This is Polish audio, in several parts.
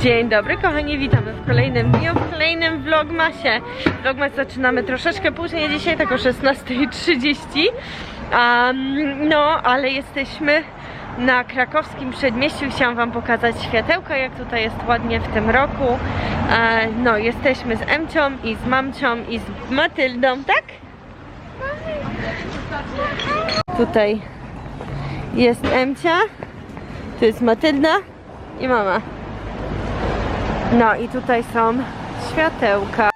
Dzień dobry kochani, witamy w kolejnym dniu, w kolejnym vlogmasie. Vlogmas zaczynamy troszeczkę później dzisiaj, tak o 16.30 um, No, ale jesteśmy na krakowskim przedmieściu. Chciałam wam pokazać światełka, jak tutaj jest ładnie w tym roku. E, no, jesteśmy z Emcią i z Mamcią i z Matyldą, tak? Tutaj jest Emcia, tu jest Matylda i mama. No i tutaj są światełka.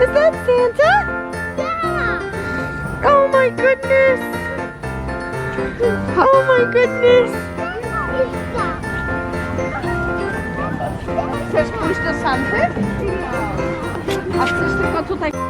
Is that Santa? Yeah. Oh my goodness! Oh my goodness! Pójść do Santy? A chcesz tylko tutaj...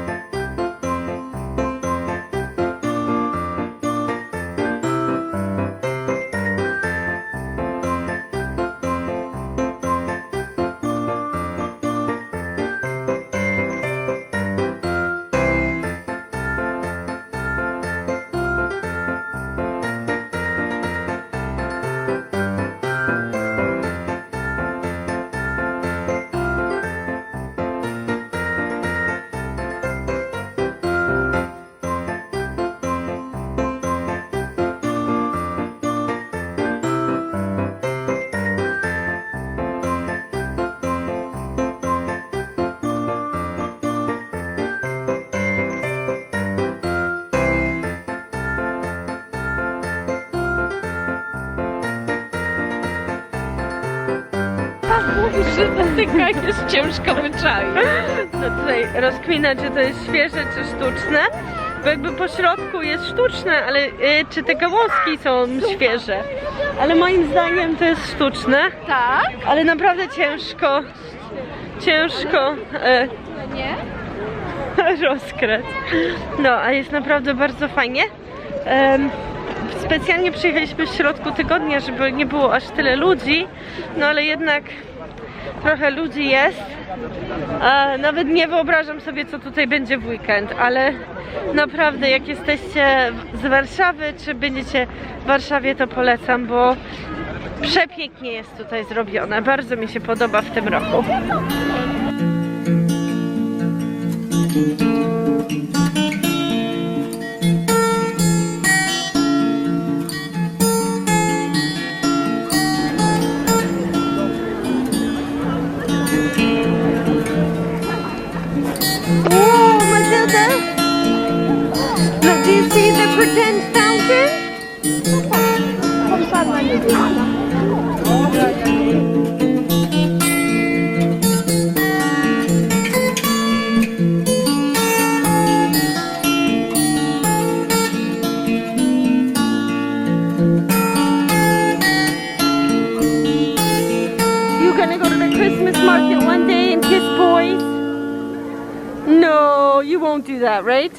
Dotykanie jest ciężko wyczaić. No tutaj rozkmina, czy to jest świeże, czy sztuczne. Bo jakby po środku jest sztuczne, ale y, czy te gałązki są świeże? Ale moim zdaniem to jest sztuczne. Tak? Ale naprawdę ciężko, ciężko e, Nie? rozkręt. No, a jest naprawdę bardzo fajnie. Em, specjalnie przyjechaliśmy w środku tygodnia, żeby nie było aż tyle ludzi, no ale jednak trochę ludzi jest. A nawet nie wyobrażam sobie, co tutaj będzie w weekend, ale naprawdę jak jesteście z Warszawy, czy będziecie w Warszawie, to polecam, bo przepięknie jest tutaj zrobione. Bardzo mi się podoba w tym roku. Market one day and kiss boys? No, you won't do that, right?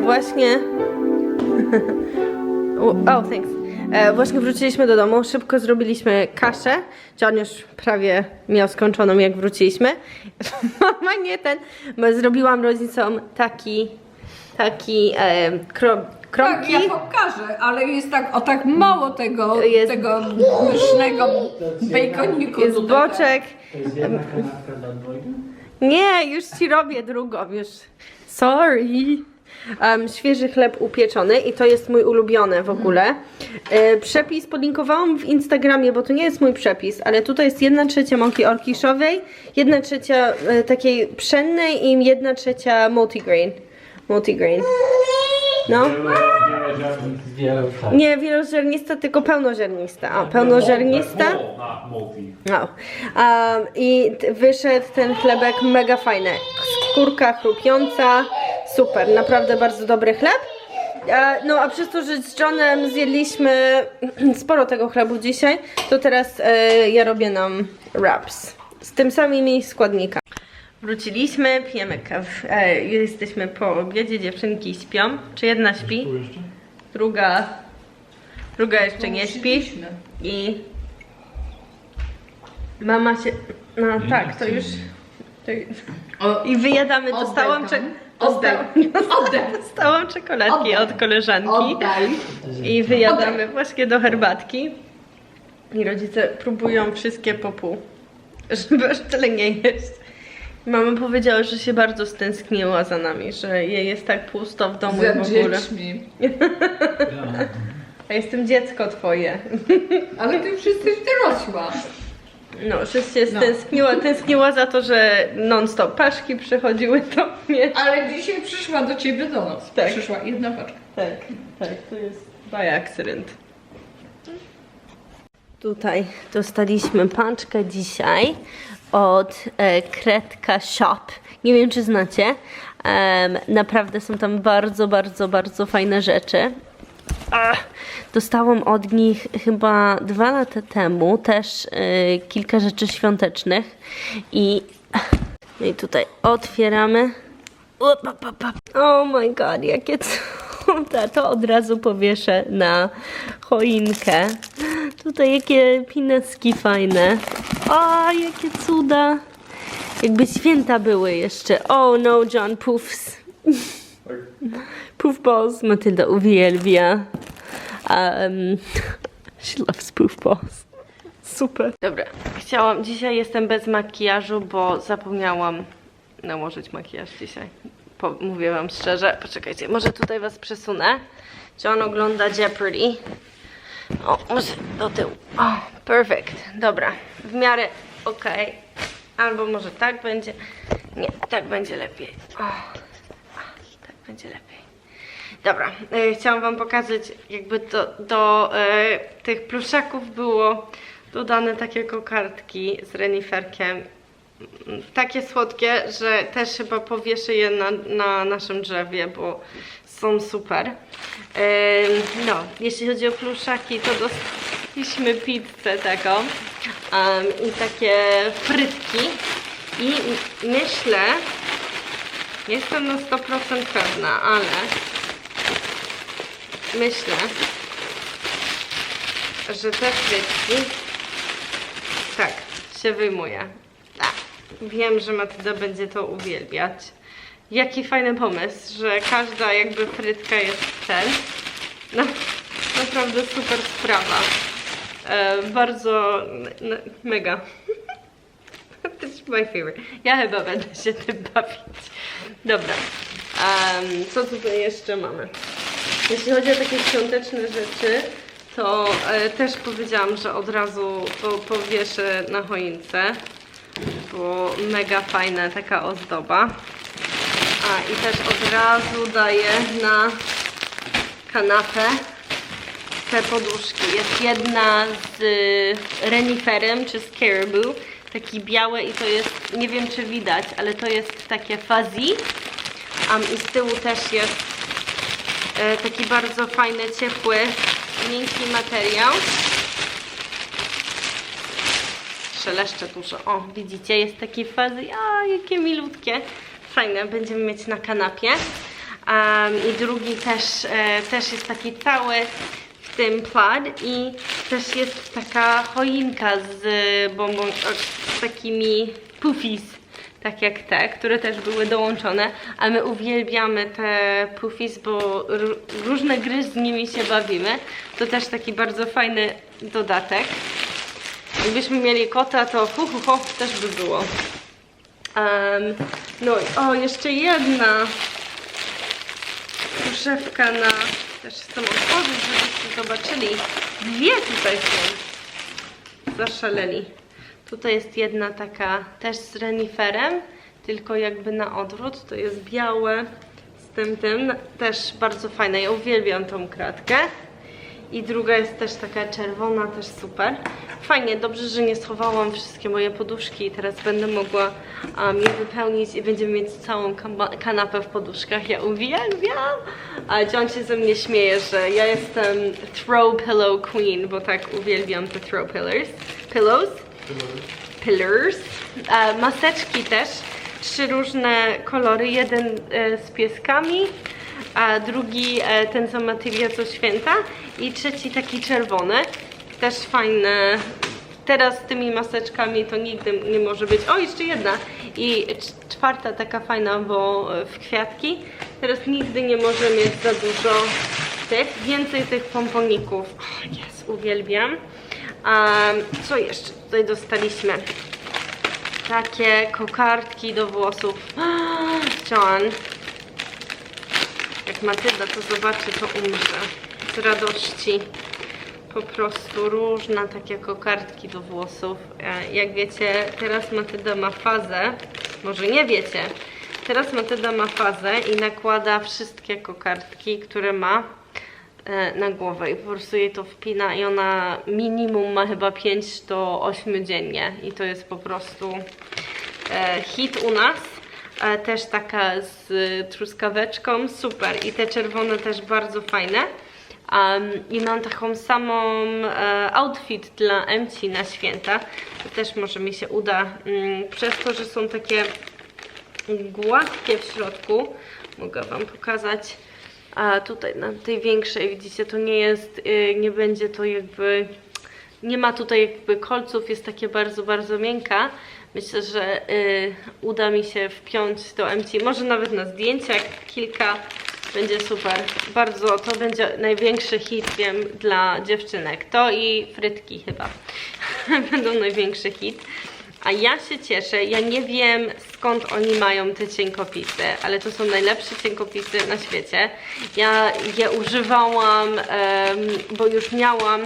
Właśnie. oh, thanks. E, właśnie wróciliśmy do domu, szybko zrobiliśmy kaszę. John już prawie miał skończoną, jak wróciliśmy. Mama nie ten, bo zrobiłam rodzicom taki, taki e, kro, Tak, kromki. ja pokażę, ale jest tak, o tak mało tego, Jest- tego pysznego baconiku Jest tutaj. boczek. To jest jedna kanapka dla dwojga? Nie, już ci robię drugą, już. Sorry. Um, świeży chleb upieczony i to jest mój ulubiony w ogóle. E, przepis podlinkowałam w Instagramie, bo to nie jest mój przepis, ale tutaj jest 1 trzecia mąki orkiszowej, 1 trzecia e, takiej pszennej i 1 trzecia multigrain. Multigrain. No. Nie wieloziarnista, tylko pełnoziarnista. O, pełnoziarnista. Na multi. No. Um, I wyszedł ten chlebek mega fajny. Skórka chrupiąca, super, naprawdę bardzo dobry chleb. E, No a przez to, że z Johnem zjedliśmy sporo tego chlebu dzisiaj, to teraz e, ja robię nam wraps z tym samymi składnikami. Wróciliśmy, pijemy kawę, e, jesteśmy po obiedzie, dziewczynki śpią. Czy jedna śpi? Druga, druga jeszcze nie śpi. I mama się. No tak, to już. To, O, I wyjadamy. Dostałam, tam. Oddaj. Oddaj. dostałam czekoladki Oddaj. od koleżanki. Oddaj. I wyjadamy właśnie do herbatki. I rodzice próbują wszystkie po pół, żeby aż tyle nie jeść. Mama powiedziała, że się bardzo stęskniła za nami, że jej jest tak pusto w domu i w Za ogóle. dziećmi. Ja. A jestem dziecko twoje. Ale ty już jesteś dorosła. No, że się No. stęskniła, tęskniła za to, że non-stop paczki przychodziły do mnie. Ale dzisiaj przyszła do ciebie do nas. Tak. Przyszła jedna paczka. Tak, tak, to jest by accident. Tutaj dostaliśmy paczkę dzisiaj od e, Kredka Shop. Nie wiem, czy znacie. Em, naprawdę są tam bardzo, bardzo, bardzo fajne rzeczy. Dostałam od nich chyba dwa lata temu też e, kilka rzeczy świątecznych i, no i tutaj otwieramy. Oh my god, jakie cuda. To od razu powieszę na choinkę. Tutaj jakie pinecki fajne. O, jakie cuda. Jakby święta były jeszcze. Oh no, John Puffs. Poof balls. Matylda uwielbia. Um, she loves poof balls. Super. Dobra, chciałam, dzisiaj jestem bez makijażu, bo zapomniałam nałożyć makijaż dzisiaj. Po, mówię wam szczerze, poczekajcie, może tutaj was przesunę. John ogląda Jeopardy. O, może do tyłu. O, perfect. Dobra, w miarę okej. Albo może tak będzie. Nie, tak będzie lepiej. O, tak będzie lepiej. Dobra, e, chciałam wam pokazać, jakby do, e, tych pluszaków było dodane takie kokardki z reniferkiem. Takie słodkie, że też chyba powieszę je na, na naszym drzewie, bo są super. Em, no, jeśli chodzi o pluszaki, to dostaliśmy pizzę taką em, i takie frytki. I myślę, jestem na 100% pewna, ale myślę, że te frytki tak się wyjmuje. Tak. Wiem, że Matylda będzie to uwielbiać. Jaki fajny pomysł, że każda jakby frytka jest ten. No, naprawdę super sprawa. E, bardzo mega. To jest my favorite. Ja chyba będę się tym bawić. Dobra. Em, co tutaj jeszcze mamy? Jeśli chodzi o takie świąteczne rzeczy, to e, też powiedziałam, że od razu powieszę na choince, bo mega fajna taka ozdoba. A i też od razu daję na kanapę te poduszki. Jest jedna z y, reniferem czy z caribou, taki biały i to jest, nie wiem czy widać, ale to jest takie fuzzy. Um, I z tyłu też jest taki bardzo fajny, ciepły, miękki materiał. Szeleszcze dużo. O, widzicie, jest taki fuzzy. A, jakie milutkie. Fajne, będziemy mieć na kanapie. Um, I drugi też, e, też jest taki cały w tym plaid i też jest taka choinka z bombon, z takimi puffies, tak jak te, które też były dołączone, a my uwielbiamy te puffies, bo różne gry z nimi się bawimy. To też taki bardzo fajny dodatek. Jakbyśmy mieli kota, to hu, hu, hu, też by było. Em, no i o, jeszcze jedna kuszewka na... Też chcę otworzyć, żebyście zobaczyli. Dwie tutaj są. Zaszaleli. Tutaj jest jedna taka też z reniferem, tylko jakby na odwrót. To jest białe z tym, tym, też bardzo fajne, ja uwielbiam tą kratkę. I druga jest też taka czerwona, też super. Fajnie, dobrze, że nie schowałam wszystkie moje poduszki i teraz będę mogła um, je wypełnić i będziemy mieć całą kanapę w poduszkach. Ja uwielbiam! A John się ze mnie śmieje, że ja jestem throw pillow queen, bo tak uwielbiam te throw pillars. Pillows? Pillars. E, maseczki też. Trzy różne kolory. Jeden e, z pieskami, a drugi e, ten co Matywia co święta i trzeci taki czerwony. Też fajne. Teraz z tymi maseczkami to nigdy nie może być. O, jeszcze jedna. I cz- czwarta taka fajna, bo w kwiatki. Teraz nigdy nie może mieć za dużo tych. Więcej tych pomponików. O, jest, uwielbiam. A co jeszcze tutaj dostaliśmy? Takie kokardki do włosów. John. Jak Matylda to zobaczy, to umrze. Z radości. Po prostu różne takie kokardki do włosów. E, Jak wiecie, teraz Matylda ma fazę. Może nie wiecie. Teraz Matylda ma fazę i nakłada wszystkie kokardki, które ma na głowę i po prostu jej to wpina i ona minimum ma chyba 5 do 8 dziennie i to jest po prostu e, hit u nas. E, też taka z truskaweczką, super i te czerwone też bardzo fajne. Um, I mam taką samą e, outfit dla MC na święta. To też może mi się uda, mm, przez to, że są takie gładkie w środku. Mogę Wam pokazać. A tutaj na tej większej, widzicie, to nie jest, y, nie będzie to jakby, nie ma tutaj jakby kolców, jest takie bardzo, bardzo miękka. Myślę, że y, uda mi się wpiąć do MC, może nawet na zdjęciach kilka, będzie super. Bardzo, to będzie największy hit, wiem, dla dziewczynek. To i frytki chyba będą największy hit. A ja się cieszę, ja nie wiem skąd oni mają te cienkopisy, ale to są najlepsze cienkopisy na świecie. Ja je używałam, bo już miałam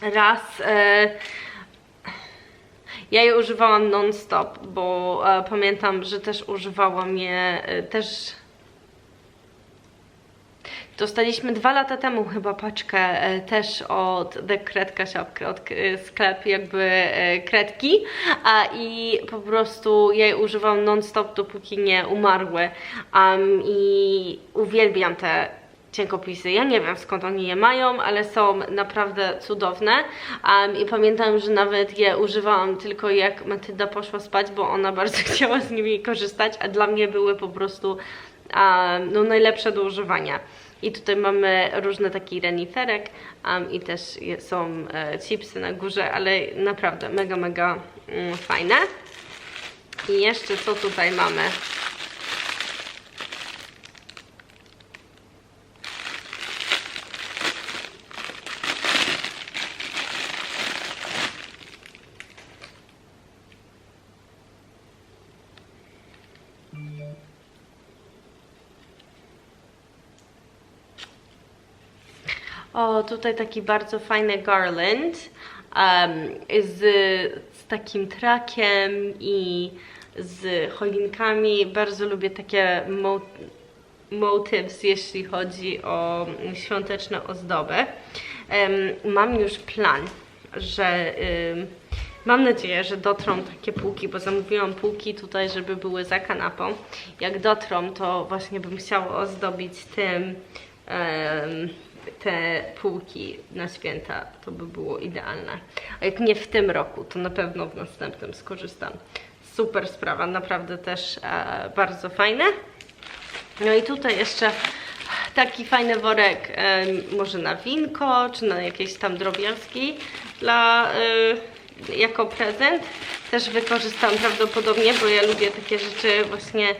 raz. E, ja je używałam non-stop, bo e, pamiętam, że też używałam je e, też Dostaliśmy dwa lata temu chyba paczkę e, też od The Kredka Shop, od e, sklep jakby e, kredki a, i po prostu jej używam non-stop dopóki nie umarły um, i uwielbiam te cienkopisy. Ja nie wiem skąd oni je mają, ale są naprawdę cudowne um, i pamiętam, że nawet je używałam tylko jak Matylda poszła spać, bo ona bardzo chciała z nimi korzystać, a dla mnie były po prostu um, no, najlepsze do używania. I tutaj mamy różne taki reniferek um, i też są e, chipsy na górze, ale naprawdę mega, mega mm, fajne. I jeszcze co tutaj mamy? Tutaj taki bardzo fajny garland um, z, z takim trakiem i z choinkami. Bardzo lubię takie mo motyws, jeśli chodzi o świąteczne ozdoby. Em, mam już plan, że ym, mam nadzieję, że dotrą takie półki, bo zamówiłam półki tutaj, żeby były za kanapą. Jak dotrą, to właśnie bym chciała ozdobić tym em, te półki na święta, to by było idealne. A jak nie w tym roku, to na pewno w następnym skorzystam. Super sprawa, naprawdę też e, bardzo fajne. No i tutaj jeszcze taki fajny worek, em, może na winko, czy na jakieś tam drobiazgi dla, y, jako prezent. Też wykorzystam prawdopodobnie, bo ja lubię takie rzeczy właśnie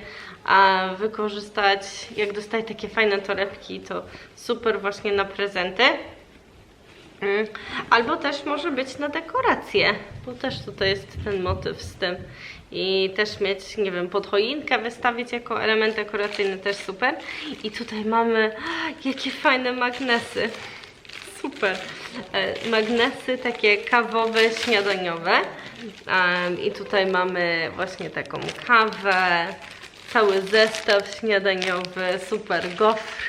a, wykorzystać. Jak dostaję takie fajne torebki, to super właśnie na prezenty. Mm, Albo też może być na dekorację, bo też tutaj jest ten motyw z tym. I też mieć, nie wiem, pod choinkę wystawić jako element dekoracyjny też super. I tutaj mamy, jakie fajne magnesy. Super. E, Magnesy takie kawowe, śniadaniowe. I tutaj mamy właśnie taką kawę, cały zestaw śniadaniowy, super gofr.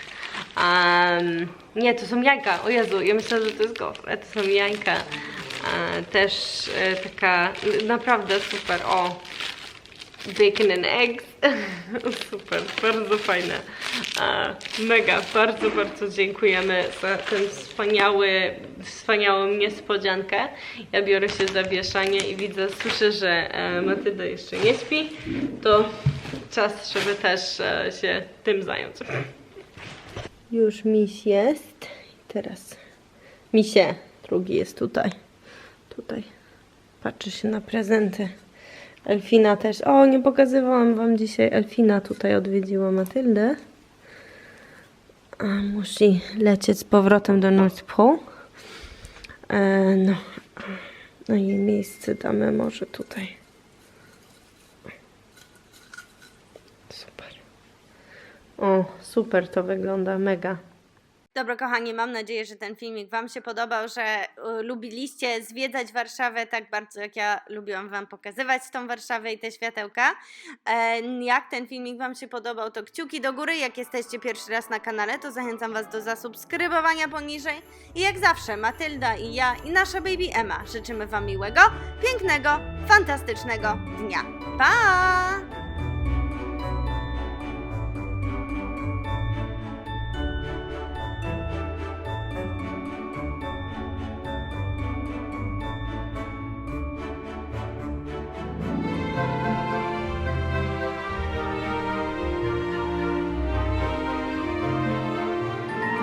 Um, nie, to są jajka, o Jezu, ja myślę, że to jest gofr, to są jajka. E, też e, taka naprawdę super, o, bacon and eggs. Super, bardzo fajne. E, Mega, bardzo, bardzo dziękujemy za tę wspaniały, wspaniałą niespodziankę. Ja biorę się za wieszanie i widzę, słyszę, że Matylda jeszcze nie śpi. To czas, żeby też e, się tym zająć. Już miś jest. Teraz misie, drugi jest tutaj. Tutaj. Patrzy się na prezenty. Elfina też. O, nie pokazywałam Wam dzisiaj. Elfina tutaj odwiedziła Matyldę. A musi lecieć z powrotem do North Pole. E, no. No i miejsce damy może tutaj. Super. O, super to wygląda, mega. Dobra, kochani, mam nadzieję, że ten filmik Wam się podobał, że y, lubiliście zwiedzać Warszawę tak bardzo, jak ja lubiłam Wam pokazywać tą Warszawę i te światełka. E, jak ten filmik Wam się podobał, to kciuki do góry. Jak jesteście pierwszy raz na kanale, to zachęcam Was do zasubskrybowania poniżej. I jak zawsze, Matylda i ja i nasza baby Emma życzymy Wam miłego, pięknego, fantastycznego dnia. Pa!